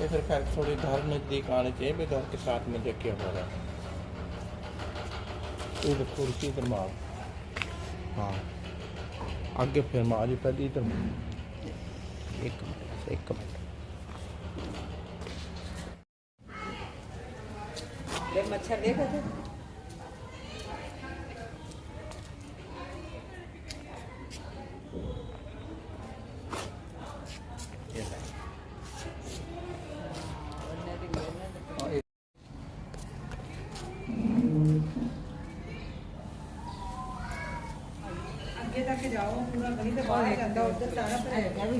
तो फिर खैर थोड़ी घर नज़दीक आने चाहिए भी घर के साथ में देखिए हो रहा है इधर थोड़ी सी इधर मार हाँ आगे फिर मार जी पहले इधर मार। एक मिनट बस, एक मिनट ले मच्छर देखो तो ਅੱਗੇ ਜਾਓ ਪੂਰਾ ਗਲੀ ਦੇ ਬਾਹਰ ਜਾਂਦਾ ਉੱਧਰ ਸਾਰਾ ਭਰਿਆ ਵੀ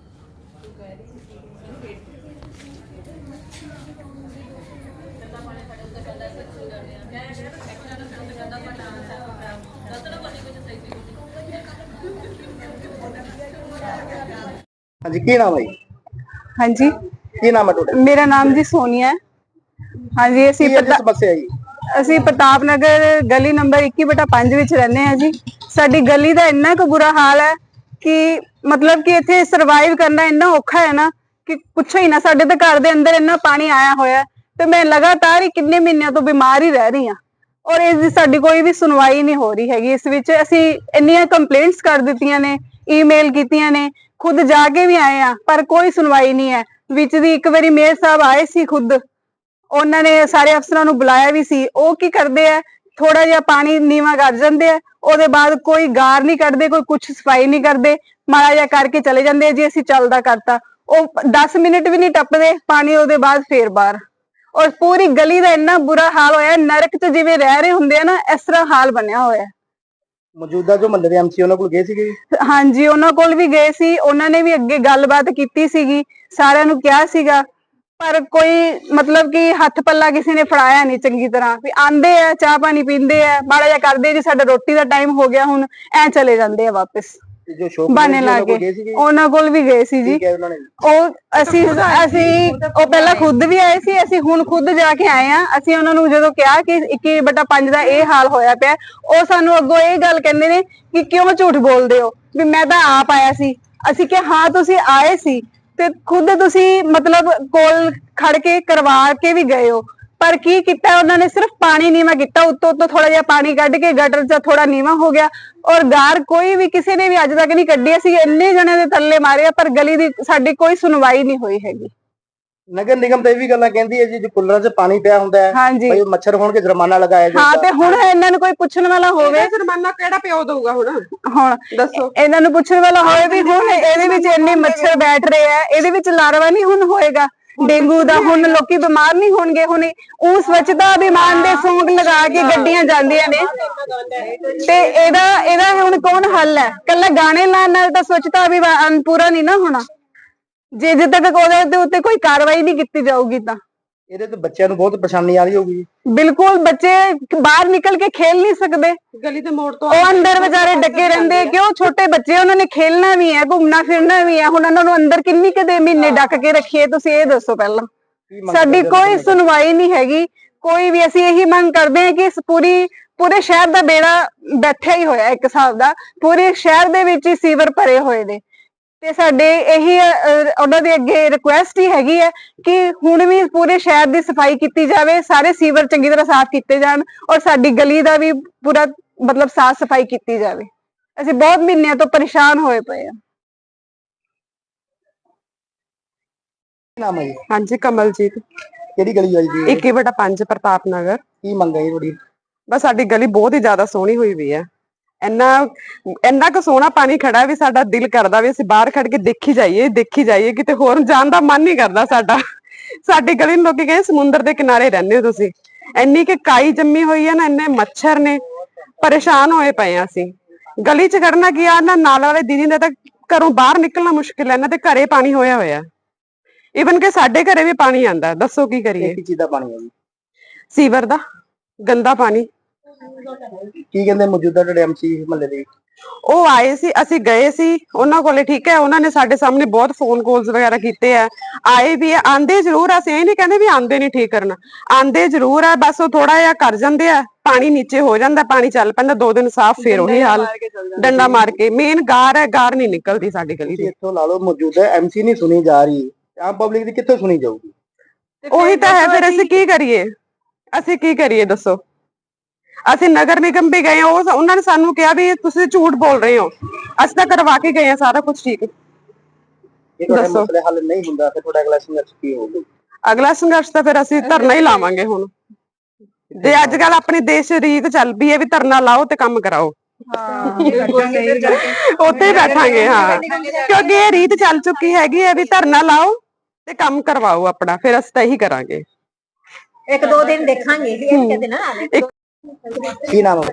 ਹਾਂਜੀ ਕੀ ਨਾਮ ਹੈ ਜੀ? ਹਾਂਜੀ। ਕੀ ਨਾਮ ਹੈ ਤੁਹਾਡਾ? ਮੇਰਾ ਨਾਮ ਜੀ ਸੋਨੀਆ ਹੈ। ਹਾਂਜੀ ਅਸੀਂ ਕੀ ਪ੍ਰਤਾ- ਸਮੱਸਿਆ ਜੀ? ਅਸੀਂ ਪ੍ਰਤਾਪ ਨਗਰ ਗਲੀ ਨੰਬਰ 21/5 ਵਿੱਚ ਰਹਿੰਦੇ ਹਾਂ ਜੀ। ਸਾਡੀ ਗਲੀ ਦਾ ਇੰਨਾ ਕੁ ਬੁਰਾ ਹਾਲ ਹੈ ਕਿ ਮਤਲਬ ਕਿ ਇੱਥੇ ਸਰਵਾਈਵ ਕਰਨਾ ਇੰਨਾ ਔਖਾ ਹੈ ਨਾ ਕਿ ਪੁੱਛੋ ਹੀ ਨਾ, ਸਾਡੇ ਤਾਂ ਘਰ ਦੇ ਅੰਦਰ ਇੰਨਾ ਪਾਣੀ ਆਇਆ ਹੋਇਆ ਤੇ ਮੈਂ ਲਗਾਤਾਰ ਹੀ ਕਿੰਨੇ ਮਹੀਨਿਆਂ ਤੋਂ ਬਿਮਾਰ ਹੀ ਰਹਿ ਰਹੀ ਹਾਂ ਔਰ ਇਸ ਦੀ ਸਾਡੀ ਕੋਈ ਵੀ ਸੁਣਵਾਈ ਨਹੀਂ ਹੋ ਰਹੀ ਹੈਗੀ। ਇਸ ਵਿੱਚ ਅਸੀਂ ਇੰਨੀਆਂ ਕੰਪਲੇਂਟਸ ਕਰ ਦਿੱਤੀਆਂ ਨੇ ਈਮੇਲ ਕੀਤੀਆਂ ਨੇ, ਖੁਦ ਜਾ ਕੇ ਵੀ ਆਏ ਆ ਪਰ ਕੋਈ ਸੁਣਵਾਈ ਨਹੀਂ ਹੈ। ਵਿੱਚ ਦੀ ਇੱਕ ਵਾਰੀ ਮੇਅਰ ਸਾਹਿਬ ਆਏ ਸੀ ਖੁਦ, ਉਹਨਾਂ ਨੇ ਸਾਰੇ ਅਫਸਰਾਂ ਨੂੰ ਬੁਲਾਇਆ ਵੀ ਸੀ। ਉਹ ਕੀ ਕਰਦੇ ਆ ਥੋੜਾ ਜਿਹਾ ਪਾਣੀ ਨੀਵਾ ਕਰ ਜਾਂਦੇ ਆ ਉਹਦੇ ਬਾਅਦ ਕੋਈ ਗਾਰ ਨਹੀਂ ਕੱਢਦੇ ਕੋਈ ਕੁਝ ਸਫ਼ਾਈ ਨਹੀਂ ਕਰਦੇ ਮਾੜਾ ਜਿਹਾ ਕਰਕੇ ਚਲੇ ਜਾਂਦੇ ਜੀ ਅਸੀਂ ਚੱਲਦਾ ਕਰਤਾ ਉਹ 10 ਮਿੰਟ ਵੀ ਨਹੀਂ ਟੱਪਦੇ ਪਾਣੀ ਉਹਦੇ ਬਾਅਦ ਫੇਰ ਬਾਹਰ ਔਰ ਪੂਰੀ ਗਲੀ ਦਾ ਇੰਨਾ ਬੁਰਾ ਹਾਲ ਹੋਇਆ ਨਰਕ 'ਚ ਜਿਵੇਂ ਰਹਿ ਰਹੇ ਹੁੰਦੇ ਆ ਨਾ ਇਸ ਤਰ੍ਹਾਂ ਹਾਲ ਬਣਿਆ ਹੋਇਆ। ਮੌਜੂਦਾ ਜੋ ਮਹੱਲੇ ਦੇ ਐਮਸੀ ਉਹਨਾਂ ਕੋਲ ਗਏ ਸੀਗੇ? ਹਾਂਜੀ ਉਹਨਾਂ ਕੋਲ ਵੀ ਗਏ ਸੀ ਉਹਨਾਂ ਨੇ ਵੀ ਅੱਗੇ ਗੱਲਬਾਤ ਕੀਤੀ ਸੀਗੀ ਸਾਰਿਆਂ ਨੂੰ ਕਿਹਾ ਸੀਗਾ ਪਰ ਕੋਈ ਮਤਲਬ ਕਿ ਹੱਥ ਪੱਲਾ ਕਿਸੇ ਨੇ ਫੜਾਇਆ ਨਹੀਂ ਚੰਗੀ ਤਰ੍ਹਾਂ। ਵੀ ਆਂਦੇ ਆ ਚਾਹ ਪਾਣੀ ਪੀਂਦੇ ਆ ਮਾੜਾ ਜਿਹਾ ਕਰਦੇ ਜੀ ਸਾਡਾ ਰੋਟੀ ਦਾ ਟਾਈਮ ਹੋ ਗਿਆ ਹੁਣ ਐ ਚਲੇ ਜਾਂਦੇ ਆ ਵਾਪਸ। ਤੇ ਜੋ ਸ਼ੋਪ ਬਾਨੇ ਲਾ ਕੇ। ਉਹਨਾਂ ਕੋਲ ਵੀ ਗਏ ਸੀ ਜੀ। ਉਹ ਅਸੀਂ ਅਸੀਂ ਉਹ ਪਹਿਲਾਂ ਖੁਦ ਵੀ ਆਏ ਸੀ ਅਸੀਂ ਹੁਣ ਖੁਦ ਜਾ ਕੇ ਆਏ ਆ। ਅਸੀਂ ਉਹਨਾਂ ਨੂੰ ਜਦੋਂ ਕਿਹਾ ਕਿ 21/5 ਦਾ ਇਹ ਹਾਲ ਹੋਇਆ ਪਿਆ ਉਹ ਸਾਨੂੰ ਅੱਗੋਂ ਇਹ ਗੱਲ ਕਹਿੰਦੇ ਨੇ ਕਿ ਕਿਉਂ ਝੂਠ ਬੋਲਦੇ ਹੋ? ਵੀ ਮੈਂ ਤਾਂ ਆਪ ਆਇਆ ਸੀ। ਅਸੀਂ ਕਿ ਹਾਂ ਤੁਸੀਂ ਆਏ ਸੀ। ਤੇ ਖੁਦ ਤੁਸੀਂ ਮਤਲਬ ਕੋਲ ਖੜ ਕੇ ਕਰਵਾ ਕੇ ਵੀ ਗਏ ਹੋ। ਪਰ ਕੀ ਕੀਤਾ ਉਹਨਾਂ ਨੇ? ਸਿਰਫ ਪਾਣੀ ਨੀਵਾ ਕੀਤਾ। ਉੱਤੋਂ ਉੱਤੋਂ ਥੋੜਾ ਜਿਹਾ ਪਾਣੀ ਕੱਢ ਕੇ ਗਟਰ 'ਚ ਥੋੜਾ ਨੀਵਾ ਹੋ ਗਿਆ। ਔਰ ਗਾਰ ਕੋਈ ਵੀ ਕਿਸੇ ਨੇ ਵੀ ਅੱਜ ਤੱਕ ਨਹੀਂ ਕੱਢੀ। ਅਸੀਂ ਇੰਨੇ ਜਣੇ ਦੇ ਥੱਲੇ ਮਾਰੇ ਆ, ਪਰ ਗਲੀ ਦੀ ਸਾਡੀ ਕੋਈ ਸੁਣਵਾਈ ਨਹੀਂ ਹੋਈ ਹੈਗੀ। ਨਗਰ ਨਿਗਮ ਤਾਂ ਇਹ ਵੀ ਗੱਲਾਂ ਕਹਿੰਦੀ ਹੈ ਜੀ ਜੋ ਕੁੱਲਰਾਂ 'ਚ ਪਾਣੀ ਪਿਆ ਹੁੰਦਾ ਹੈ ਹਾਂਜੀ। ਭਾਈ ਮੱਛਰ ਹੋਣਗੇ ਜੁਰਮਾਨਾ ਲਗਾਇਆ ਹਾਂ ਤੇ ਹੁਣ ਇਹਨਾਂ ਨੂੰ ਕੋਈ ਪੁੱਛਣ ਵਾਲਾ ਹੋਵੇ। ਜੁਰਮਾਨਾ ਕਿਹੜਾ ਪਿਓ ਦਊਗਾ ਹੁਣ? ਹੁਣ ਦੱਸੋ। ਇਹਨਾਂ ਨੂੰ ਪੁੱਛਣ ਵਾਲਾ ਹੋਵੇ ਵੀ ਹੁਣ ਇਹਦੇ ਵਿੱਚ ਇੰਨੇ ਮੱਛਰ ਬੈਠ ਰਹੇ ਆ ਇਹਦੇ ਵਿੱਚ ਲਾਰਵਾ ਨਹੀਂ ਹੁਣ ਹੋਏਗਾ? ਡੇਂਗੂ ਦਾ ਹੁਣ ਲੋਕੀ ਬਿਮਾਰ ਨਹੀਂ ਹੋਣਗੇ ਹੁਣ। ਉਹ ਸਵੱਛਤਾ ਅਭਿਮਾਨ ਦੇ ਸੌਂਗ ਲਗਾ ਕੇ ਗੱਡੀਆਂ ਜਾਂਦੀਆਂ ਨੇ। ਤੇ ਇਹਦਾ ਇਹਦਾ ਹੁਣ ਕੌਣ ਹੱਲ ਹੈ? ਕੱਲਾ ਗਾਣੇ ਲਾਉਣ ਨਾਲ ਤਾਂ ਸਵੱਛਤਾ ਅਭਿਮਾਨ ਪੂਰਾ ਨਹੀਂ ਨਾ ਹੋਣਾ। ਜੇ ਜਦ ਤੱਕ ਉਹਦੇ ਦੇ ਉੱਤੇ ਕੋਈ ਕਾਰਵਾਈ ਨਹੀਂ ਕੀਤੀ ਜਾਊਗੀ ਤਾਂ। ਇਹਦੇ ਤੋਂ ਬੱਚਿਆਂ ਨੂੰ ਬਹੁਤ ਪਰੇਸ਼ਾਨੀ ਆ ਰਹੀ ਹੋਊਗੀ ਜੀ। ਬਿਲਕੁਲ ਬੱਚੇ ਬਾਹਰ ਨਿਕਲ ਕੇ ਖੇਲ ਨਹੀਂ ਸਕਦੇ। ਗਲੀ ਦੇ ਮੋੜ ਤੋਂ ਉਹ ਅੰਦਰ ਵਿਚਾਰੇ ਡੱਕੇ ਰਹਿੰਦੇ ਕਿਉਂ? ਛੋਟੇ ਬੱਚੇ ਉਹਨਾਂ ਨੇ ਖੇਲਣਾ ਵੀ ਹੈ ਘੁੰਮਣਾ ਫਿਰਨਾ ਵੀ ਹੈ। ਹੁਣ ਉਹਨਾਂ ਨੂੰ ਅੰਦਰ ਕਿੰਨੀ ਕਦੇ ਮਹੀਨੇ ਡੱਕ ਕੇ ਰੱਖੀਏ ਤੁਸੀਂ ਇਹ ਦੱਸੋ ਪਹਿਲਾਂ। ਕੀ ਮੰਗ ਸਾਡੀ ਕਰਦੇ ਹੋ ਕੋਈ ਤੁਸੀਂ? ਸੁਣਵਾਈ ਨਹੀਂ ਹੈਗੀ। ਕੋਈ ਵੀ ਅਸੀਂ ਇਹੀ ਮੰਗ ਕਰਦੇ ਹਾਂ ਕਿ ਇਸ ਪੂਰੀ ਪੂਰੇ ਸ਼ਹਿਰ ਦਾ ਬੇੜਾ ਬੈਠਿਆ ਹੀ ਹੋਇਆ ਇੱਕ ਹਿਸਾਬ ਦਾ। ਪੂਰੇ ਸ਼ਹਿਰ ਦੇ ਵਿੱਚ ਹੀ ਸੀਵਰ ਭਰੇ ਹੋਏ ਨੇ। ਤੇ ਸਾਡੇ ਇਹੀ ਅਹ, ਉਹਨਾਂ ਦੇ ਅੱਗੇ ਰਿਕੁਐਸਟ ਹੀ ਹੈਗੀ ਹੈ ਕਿ ਹੁਣ ਵੀ ਪੂਰੇ ਸ਼ਹਿਰ ਦੀ ਸਫ਼ਾਈ ਕੀਤੀ ਜਾਵੇ ਸਾਰੇ ਸੀਵਰ ਚੰਗੀ ਤਰ੍ਹਾਂ ਸਾਫ਼ ਕੀਤੇ ਜਾਣ ਔਰ ਸਾਡੀ ਗਲੀ ਦਾ ਵੀ ਪੂਰਾ ਮਤਲਬ ਸਾਫ਼ ਸਫ਼ਾਈ ਕੀਤੀ ਜਾਵੇ। ਅਸੀਂ ਬਹੁਤ ਮਹੀਨਿਆਂ ਤੋਂ ਪਰੇਸ਼ਾਨ ਹੋਏ ਪਏ ਨਾਮ ਹੈ ਜੀ? ਹਾਂਜੀ ਕਮਲਜੀਤ। ਕਿਹੜੀ ਗਲੀ ਹੈ ਜੀ? 21 ਬਟਾ 5 ਪ੍ਰਤਾਪ ਨਗਰ। ਕੀ ਮੰਗ ਹੈ ਜੀ ਤੁਹਾਡੀ? ਬਸ ਸਾਡੀ ਗਲੀ ਬਹੁਤ ਹੀ ਜ਼ਿਆਦਾ ਸੋਹਣੀ ਹੋਈ ਵੀ ਹੈ। ਇੰਨਾ ਇੰਨਾ ਕੁ ਸੋਹਣਾ ਪਾਣੀ ਖੜਾ ਵੀ ਸਾਡਾ ਦਿਲ ਕਰਦਾ ਵੀ ਅਸੀਂ ਬਾਹਰ ਖੜ ਕੇ ਦੇਖੀ ਜਾਈਏ ਦੇਖੀ ਜਾਈਏ ਕਿਤੇ ਹੋਰ ਜਾਣ ਦਾ ਮਨ ਨਹੀਂ ਕਰਦਾ ਸਾਡਾ। ਸਾਡੀ ਗਲੀ ਨੂੰ ਲੋਕੀ ਕਹਿੰਦੇ ਸਮੁੰਦਰ ਦੇ ਕਿਨਾਰੇ ਰਹਿੰਦੇ ਹੋ ਤੁਸੀਂ। ਇੰਨੀ ਕਿ ਕਾਈ ਜੰਮੀ ਹੋਈ ਹੈ ਨਾ ਇੰਨੇ ਮੱਛਰ ਨੇ ਪਰੇਸ਼ਾਨ ਹੋਏ ਪਏ ਆ ਅਸੀਂ। ਗਲੀ 'ਚ ਖੜਨਾ ਕੀ ਆ ਨਾ ਨਾਲ ਵਾਲੇ ਦੀਦੀ ਨੇ ਤਾਂ ਘਰੋਂ ਬਾਹਰ ਨਿਕਲਣਾ ਮੁਸ਼ਕਿਲ ਹੈ ਇਹਨਾਂ ਦੇ ਘਰੇ ਪਾਣੀ ਹੋਇਆ ਹੋਇਆ। ਇਵਨ ਕਿ ਸਾਡੇ ਘਰੇ ਵੀ ਪਾਣੀ ਆਂਦਾ ਦੱਸੋ ਕੀ ਕਰੀਏ? ਇੱਕ ਚੀਜ਼ ਦਾ ਪਾਣੀ ਹੈ ਜੀ। ਸੀਵਰ ਦਾ ਗੰਦਾ ਪਾਣੀ। ਕੀ ਕਹਿੰਦੇ ਮੌਜੂਦਾ ਤੁਹਾਡੇ ਐਮਸੀ ਮਹੱਲੇ ਦੇ? ਉਹ ਆਏ ਸੀ ਅਸੀਂ ਗਏ ਸੀ ਉਹਨਾਂ ਕੋਲੇ ਠੀਕ ਹੈ ਉਹਨਾਂ ਨੇ ਸਾਡੇ ਸਾਹਮਣੇ ਬਹੁਤ ਫੋਨ ਕਾਲਸ ਵਗੈਰਾ ਕੀਤੇ ਆ। ਆਏ ਵੀ ਆ ਆਂਦੇ ਜ਼ਰੂਰ ਆ, ਅਸੀਂ ਇਹ ਨਹੀਂ ਕਹਿੰਦੇ ਵੀ ਆਂਦੇ ਨਹੀਂ ਠੀਕ ਕਰਨ। ਆਂਦੇ ਜ਼ਰੂਰ ਆ ਬਸ ਉਹ ਥੋੜਾ ਜਿਹਾ ਕਰ ਜਾਂਦੇ ਆ ਪਾਣੀ ਨੀਚੇ ਹੋ ਜਾਂਦਾ ਪਾਣੀ ਚੱਲ ਪੈਂਦਾ ਦੋ ਦਿਨ ਸਾਫ਼ ਫੇਰ ਉਹੀ ਹਾਲ। ਡੰਡਾ ਮਾਰ ਕੇ ਮੇਨ ਗਾਰ ਹੈ ਗਾਰ ਨਹੀਂ ਨਿਕਲਦੀ ਸਾਡੀ ਗਲੀ ਤੁਸੀਂ ਦੀ ਇੱਥੋਂ ਲਾ ਲਓ ਮੌਜੂਦਾ ਐਮਸੀ ਨਹੀਂ ਸੁਣੀ ਜਾ ਰਹੀ। ਆਮ ਪਬਲਿਕ ਦੀ ਕਿੱਥੋਂ ਸੁਣੀ ਜਾਊਗੀ? ਉਹੀ ਤਾਂ ਹੈ ਫਿਰ ਅਸੀਂ ਕੀ ਕਰੀਏ? ਅਸੀਂ ਕੀ ਕਰੀਏ ਦੱਸੋ? ਅਸੀਂ ਨਗਰ ਨਿਗਮ ਵੀ ਗਏ ਉਹ ਉਹਨਾਂ ਨੇ ਸਾਨੂੰ ਕਿਹਾ ਵੀ ਤੁਸੀਂ ਝੂਠ ਬੋਲ ਰਹੇ ਹੋ। ਅਸੀਂ ਤਾਂ ਕਰਵਾ ਕੇ ਗਏ ਆ ਸਾਰਾ ਕੁਝ ਠੀਕ। ਇਹ ਤੁਹਾਡੇ ਦੱਸੋ। ਮਸਲੇ ਹੱਲ ਨਹੀਂ ਹੁੰਦਾ ਫਿਰ ਤੁਹਾਡਾ ਅਗਲਾ ਸੰਘਰਸ਼ ਕੀ ਹੋਊਗਾ? ਅਗਲਾ ਸੰਘਰਸ਼ ਤਾਂ ਫਿਰ ਅਸੀਂ ਧਰਨਾ ਹੀ ਲਾਵਾਂਗੇ ਹੁਣ। ਤੇ ਅੱਜ ਕੱਲ ਆਪਣੇ ਦੇਸ਼ ਰੀਤ ਚੱਲ ਪਈ ਹੈ ਵੀ ਧਰਨਾ ਲਾਓ ਤੇ ਕੰਮ ਕਰਾਓ। ਉੱਥੇ ਹੀ ਬੈਠਾਂਗੇ ਹਾਂ। ਕਿਉਂਕਿ ਇਹ ਰੀਤ ਚੱਲ ਚੁੱਕੀ ਹੈਗੀ ਹੈ ਵੀ ਧਰਨਾ ਲਾਓ ਤੇ ਕੰਮ ਕਰਵਾਓ ਆਪਣਾ ਫਿਰ ਅਸੀਂ ਤਾਂ ਇਹੀ ਕਰਾਂਗੇ। ਇੱਕ ਦੋ ਦਿਨ ਦੇਖਾਂਗੇ ਇਹ ਕਹਿੰਦੇ ਨਾ ਇੱਕ ਕੀ ਨਾਮ ਹੈ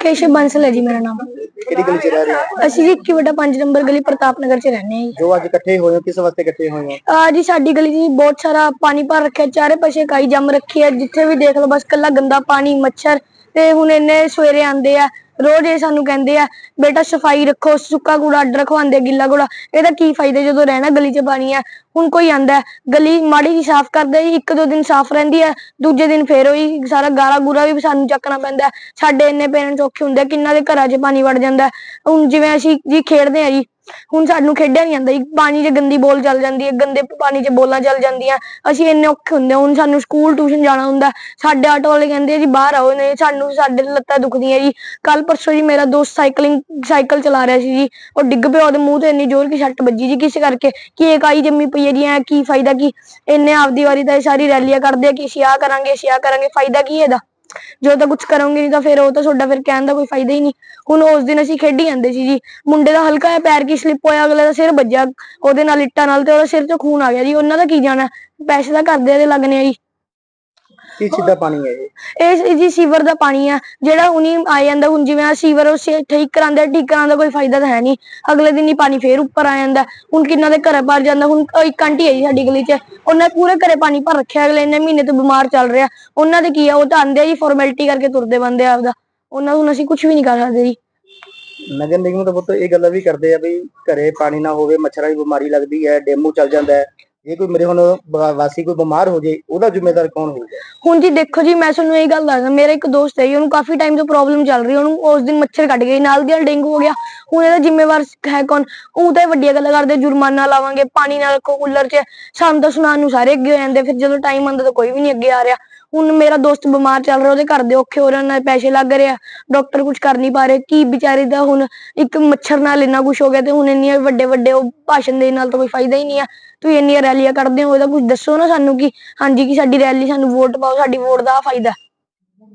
ਕੇਸ਼ਵ ਬੰਸਲ ਹੈ ਜੀ ਮੇਰਾ ਨਾਮ। ਕਿਹੜੀ ਗਲੀ 'ਚ ਰਹਿ ਰਹੇ ਹੋ? ਅਸੀਂ ਜੀ 21 ਵਟਾ 5 ਨੰਬਰ ਗਲੀ ਪ੍ਰਤਾਪ ਨਗਰ ਚ ਰਹਿੰਦੇ ਹਾਂ ਜੀ। ਜੋ ਅੱਜ ਇਕੱਠੇ ਹੋਏ ਹੋ ਕਿਸ ਵਾਸਤੇ ਇਕੱਠੇ ਹੋਏ ਹੋ? ਆ ਜੀ ਸਾਡੀ ਗਲੀ ਜੀ ਬਹੁਤ ਸਾਰਾ ਪਾਣੀ ਭਰ ਰੱਖਿਆ ਚਾਰੇ ਪਾਸੇ ਕਾਈ ਜੰਮ ਰੱਖੀ ਹੈ। ਜਿੱਥੇ ਵੀ ਦੇਖ ਲਓ ਬਸ ਕੱਲਾ ਗੰਦਾ ਪਾਣੀ ਮੱਛਰ ਤੇ ਹੁਣ ਇੰਨੇ ਸਵੇਰੇ ਆਂਦੇ ਆ ਰੋਜ਼ ਇਹ ਸਾਨੂੰ ਕਹਿੰਦੇ ਆ ਬੇਟਾ ਸਫ਼ਾਈ ਰੱਖੋ ਸੁੱਕਾ ਕੂੜਾ ਅੱਡ ਰਖਵਾਉਂਦੇ ਆ, ਗਿੱਲਾ ਕੂੜਾ। ਇਹਦਾ ਕੀ ਫਾਇਦਾ ਜਦੋਂ ਰਹਿਣਾ ਗਲੀ 'ਚ ਪਾਣੀ ਆ? ਹੁਣ ਕੋਈ ਆਂਦਾ ਗਲੀ ਮਾੜੀ ਜੀ ਸਾਫ਼ ਕਰਦਾ ਜੀ ਇੱਕ ਦੋ ਦਿਨ ਸਾਫ਼ ਰਹਿੰਦੀ ਹੈ ਦੂਜੇ ਦਿਨ ਫੇਰ ਉਹੀ ਸਾਰਾ ਗਾਰਾ ਗੂਰਾ ਵੀ ਸਾਨੂੰ ਚੱਕਣਾ ਪੈਂਦਾ ਸਾਡੇ ਇੰਨੇ ਪੇਰੈਂਟਸ ਔਖੇ ਹੁੰਦੇ ਆ ਕਿੰਨਾ ਦੇ ਘਰਾਂ 'ਚ ਪਾਣੀ ਵੜ ਜਾਂਦਾ ਹੁਣ ਜਿਵੇਂ ਅਸੀਂ ਜੀ ਖੇਡਦੇ ਆ ਜੀ ਹੁਣ ਸਾਨੂੰ ਖੇਡਿਆ ਨਹੀਂ ਜਾਂਦਾ ਪਾਣੀ 'ਚ ਗੰਦੀ ਬੋਲ ਚੱਲ ਜਾਂਦੀ ਹੈ, ਗੰਦੇ ਪਾਣੀ 'ਚ ਬੋਲਾਂ ਚੱਲ ਜਾਂਦੀਆਂ, ਅਸੀਂ ਇੰਨੇ ਔਖੇ ਹੁੰਦੇ ਹਾਂ। ਹੁਣ ਸਾਨੂੰ ਸਕੂਲ ਟਿਊਸ਼ਨ ਜਾਣਾ ਹੁੰਦਾ, ਸਾਡੇ ਆਟੋ ਵਾਲੇ ਕਹਿੰਦੇ ਆ ਜੀ ਬਾਹਰ ਆਓ, ਨਹੀਂ ਸਾਨੂੰ ਸਾਡੇ ਲੱਤਾਂ ਦੁਖਦੀਆਂ ਜੀ। ਕੱਲ ਪਰਸੋਂ ਜੀ ਮੇਰਾ ਦੋਸਤ ਸਾਈਕਲਿੰਗ, ਸਾਈਕਲ ਚਲਾ ਰਿਹਾ ਸੀ ਜੀ, ਉਹ ਡਿੱਗ ਪਿਆ, ਉਹਦੇ ਮੂੰਹ ਤੇ ਇੰਨੀ ਜ਼ੋਰ ਕੀ ਸੱਟ ਵੱਜੀ ਜੀ, ਕਿਸ ਕਰਕੇ? ਕਿ ਇੱਕ ਆਈ ਜੰਮੀ ਪਈ ਹੈ ਜੀ, ਐ ਕੀ ਫਾਇਦਾ ਕੀ? ਇੰਨੇ ਆਪਦੀ ਵਾਰੀ ਤਾਂ ਇਹ ਸਾਰੀ ਰੈਲੀਆਂ ਕਰਦੇ ਆ ਕਿ ਅਸੀਂ ਆਹ ਕਰਾਂਗੇ, ਅਸੀਂ ਆਹ ਕਰਾਂਗੇ, ਫਾਇਦਾ ਕੀ ਇਹਦਾ? ਜੋ ਤਾਂ ਕੁਝ ਕਰੋਗੇ ਨਹੀਂ ਤਾਂ ਫਿਰ ਉਹ ਤਾਂ ਤੁਹਾਡਾ ਫਿਰ ਕਹਿਣ ਦਾ ਕੋਈ ਫਾਇਦਾ ਹੀ ਨਹੀਂ। ਹੁਣ ਉਸ ਦਿਨ ਅਸੀਂ ਖੇਡੀ ਜਾਂਦੇ ਸੀ ਜੀ। ਮੁੰਡੇ ਦਾ ਹਲਕਾ ਜਿਹਾ ਪੈਰ ਕੀ ਸਲਿੱਪ ਹੋਇਆ, ਅਗਲੇ ਦਾ ਸਿਰ ਵੱਜਿਆ। ਉਹਦੇ ਨਾਲ ਇੱਟਾਂ ਨਾਲ ਤੇ ਉਹਦਾ ਸਿਰ 'ਚੋਂ ਖੂਨ ਆ ਗਿਆ ਜੀ। ਉਹਨਾਂ ਦਾ ਕੀ ਜਾਣਾ? ਪੈਸੇ ਤਾਂ ਕਰਦੇ ਦੇ ਲੱਗਣੇ ਆ ਜੀ। ਕੀ ਚੀਜ਼ ਦਾ ਪਾਣੀ ਹੈ ਇਹ ਇਹ ਜੀ ਸੀਵਰ ਦਾ ਪਾਣੀ ਆ ਜਿਹੜਾ ਉਨੀ ਆ ਜਾਂਦਾ ਹੁਣ ਜਿਵੇਂ ਆ ਸੀਵਰ ਉਹ ਸੇ- ਠੀਕ ਕਰਾਉਂਦੇ ਆ, ਠੀਕ ਕਰਾਉਣ ਦਾ ਕੋਈ ਫਾਇਦਾ ਤਾਂ ਹੈ ਨਹੀਂ। ਅਗਲੇ ਦਿਨ ਹੀ ਪਾਣੀ ਫੇਰ ਉੱਪਰ ਆ ਜਾਂਦਾ। ਹੁਣ ਕਿੰਨਾ ਦੇ ਘਰੇ ਭਰ ਜਾਂਦਾ ਹੁਣ ਉਹ ਇੱਕ ਆਂਟੀ ਹੈ ਜੀ ਸਾਡੀ ਗਲੀ 'ਚ ਉਹਨੇ ਪੂਰੇ ਘਰੇ ਪਾਣੀ ਭਰ ਰੱਖਿਆ ਅਗਲੇ ਇੰਨੇ ਮਹੀਨੇ ਤੋਂ ਬਿਮਾਰ ਚੱਲ ਰਿਹਾ। ਉਹਨਾਂ ਦੇ ਕੀ ਆ ਉਹ ਤਾਂ ਆਂਦੇ ਆ ਜੀ ਫਾਰਮੈਲਿਟੀ ਕਰਕੇ ਤੁਰਦੇ ਬੰਦੇ ਆਪਦਾ। ਉਹਨਾਂ ਨੂੰ ਅਸੀਂ ਕੁਝ ਵੀ ਨਹੀਂ ਕਰ ਸਕਦੇ ਜੀ। ਨਗਰ ਨਿਗਮ ਤਾਂ ਬਹੁਤ ਇਹ ਗੱਲਾਂ ਵੀ ਕਰਦੇ ਆ ਵੀ ਘਰੇ ਪਾਣੀ ਨਾ ਹੋਵੇ ਮੱਛਰਾਂ ਦੀ ਬਿਮਾਰੀ ਲੱਗਦੀ ਹੈ ਡੇਂਗੂ ਚੱਲ ਜਾਂਦਾ ਹੈ। ਜੇ ਕੋਈ ਮੇਰੇ ਹੁਣ ਵਾ- ਵਾਸੀ ਕੋਈ ਬਿਮਾਰ ਹੋ ਜੇ ਉਹਦਾ ਜ਼ਿੰਮੇਦਾਰ ਕੌਣ ਹੋਊਗਾ ਹੁਣ ਜੀ ਦੇਖੋ ਜੀ ਮੈਂ ਤੁਹਾਨੂੰ ਇਹ ਗੱਲ ਦੱਸਦਾ ਮੇਰਾ ਇੱਕ ਦੋਸਤ ਹੈ ਜੀ, ਉਹਨੂੰ ਕਾਫੀ ਟਾਈਮ ਤੋਂ ਪ੍ਰੋਬਲਮ ਚੱਲ ਰਹੀ ਹੈ ਉਹਨੂੰ ਉਸ ਦਿਨ ਮੱਛਰ ਕੱਟ ਗਏ ਨਾਲ ਦੀ ਨਾਲ ਡੇਂਗੂ ਹੋ ਗਿਆ ਹੁਣ ਇਹਦਾ ਜ਼ਿੰਮੇਵਾਰ ਹੈ ਕੌਣ? ਉਹ ਤਾਂ ਇਹ ਵੱਡੀਆਂ ਗੱਲਾਂ ਕਰਦੇ ਜੁਰਮਾਨਾ ਲਾਵਾਂਗੇ ਪਾਣੀ ਨਾਲ ਰੱਖੋ ਕੂਲਰ 'ਚ ਸਾਨੂੰ ਤਾਂ ਸੁਣਾਉਣ ਨੂੰ ਸਾਰੇ ਅੱਗੇ ਹੋ ਜਾਂਦੇ ਫਿਰ ਜਦੋਂ ਟਾਈਮ ਆਉਂਦਾ ਤਾਂ ਕੋਈ ਵੀ ਨਹੀਂ ਅੱਗੇ ਆ ਰਿਹਾ। ਹੁਣ ਮੇਰਾ ਦੋਸਤ ਬਿਮਾਰ ਚੱਲ ਰਿਹਾ, ਉਹਦੇ ਘਰ ਦੇ ਔਖੇ ਹੋ ਰਹੇ ਨਾਲ ਪੈਸੇ ਲੱਗ ਰਹੇ ਆ ਡਾਕਟਰ ਕੁਝ ਕਰ ਨਹੀਂ ਪਾ ਰਹੇ, ਕੀ ਵਿਚਾਰੇ ਦਾ ਹੁਣ ਇੱਕ ਮੱਛਰ ਨਾਲ ਇੰਨਾ ਕੁਝ ਹੋ ਗਿਆ ਤੇ ਹੁਣ ਇੰਨੀਆਂ ਵੱਡੇ ਵੱਡੇ ਉਹ ਭਾਸ਼ਣ ਦੇਣ ਨਾਲ ਤਾਂ ਕੋਈ ਫਾਇਦਾ ਹੀ ਨਹੀਂ ਆ। ਤੁਸੀਂ ਇੰਨੀਆਂ ਰੈਲੀਆਂ ਕਰਦੇ ਹੋ ਇਹਦਾ ਕੁਝ ਦੱਸੋ ਨਾ ਸਾਨੂੰ ਕਿ ਹਾਂਜੀ ਕਿ ਸਾਡੀ ਰੈਲੀ ਸਾਨੂੰ ਵੋਟ ਪਾਓ, ਸਾਡੀ ਵੋਟ ਦਾ ਆਹ ਫਾਇਦਾ।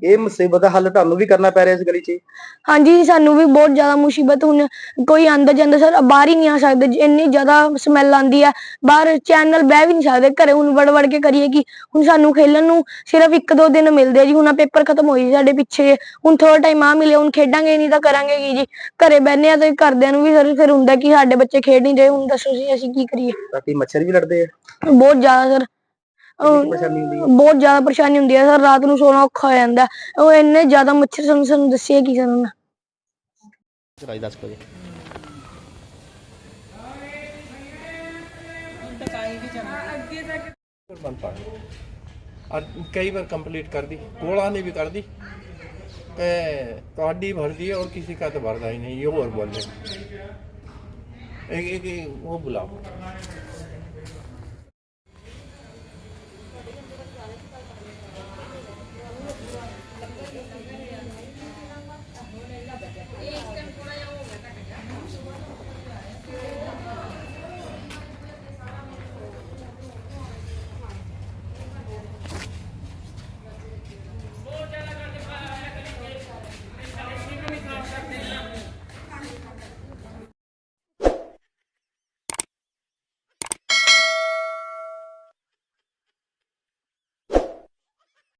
ਇਹ ਮੁਸੀਬਤ ਦਾ ਹੱਲ ਤੁਹਾਨੂੰ ਵੀ ਕਰਨਾ ਪੈ ਰਿਹਾ ਇਸ ਗਲੀ 'ਚ? ਹਾਂਜੀ ਸਾਨੂੰ ਵੀ ਬਹੁਤ ਜ਼ਿਆਦਾ ਮੁਸੀਬਤ ਹੁਣ ਕੋਈ ਆਂਦਾ ਜਾਂਦਾ ਸਰ ਬਾਹਰ ਹੀ ਨਹੀਂ ਆ ਸਕਦੇ ਇੰਨੀ ਜ਼ਿਆਦਾ ਸਮੈਲ ਆਂਦੀ ਆ ਬਾਹਰ ਚੈਨਲ ਬਹਿ ਵੀ ਨਹੀਂ ਸਕਦੇ ਘਰੇ ਹੁਣ ਵੜ ਵੜ ਕੇ ਕਰੀਏ ਕਿ? ਹੁਣ ਸਾਨੂੰ ਖੇਲਣ ਨੂੰ ਸਿਰਫ ਇੱਕ ਦੋ ਦਿਨ ਮਿਲਦੇ ਆ ਜੀ ਹੁਣ ਆ ਪੇਪਰ ਖਤਮ ਹੋਈ ਸਾਡੇ ਪਿੱਛੇ ਹੁਣ ਥਰਡ ਟਾਈਮ ਆ ਮਿਲੇ ਹੁਣ ਖੇਡਾਂਗੇ ਨਹੀਂ ਤਾਂ ਕਰਾਂਗੇ ਕੀ ਜੀ? ਘਰੇ ਬਹਿੰਦੇ ਆ ਤੇ ਘਰਦਿਆਂ ਨੂੰ ਵੀ ਸਰ ਫਿਰ ਹੁੰਦਾ ਕਿ ਸਾਡੇ ਬੱਚੇ ਖੇਡ ਨਹੀਂ ਰਹੇ ਹੁਣ ਦੱਸੋ ਜੀ ਅਸੀਂ ਕੀ ਕਰੀਏ? ਰਾਤੀ ਮੱਛਰ ਵੀ ਲੜਦੇ ਆ? ਬਹੁਤ ਜ਼ਿਆਦਾ ਸਰ। ਬਹੁਤ ਜ਼ਿਆਦਾ ਪਰੇਸ਼ਾਨੀ ਹੁੰਦੀ ਹੈ ਸਰ ਰਾਤ ਨੂੰ ਸੌਣਾ ਔਖਾ ਹੋ ਜਾਂਦਾ। ਉਹ ਇੰਨੇ ਜ਼ਿਆਦਾ ਮੱਛਰ ਸਾਨੂੰ ਸਾਨੂੰ ਦੱਸਿਆ ਕੀ ਕਰਨਾ ਚਲਾਈ 10 ਵਜੇ ਬਣ ਪਾ ਕਈ ਵਾਰ ਕੰਪਲੀਟ ਕਰ ਦੀ ਕੋਲਾ ਨੇ ਵੀ ਕਰ ਤੇ ਤੁਹਾਡੀ ਭਰਦੀ ਹੈ ਔਰ ਕਿਸੇ ਦਾ ਤਾਂ ਭਰਦਾ ਹੀ ਨਹੀਂ ਇਹ ਹੋਰ ਬੋਲਦੇ ਇੱਕ ਇੱਕ ਉਹ ਬੁਲਾਓ।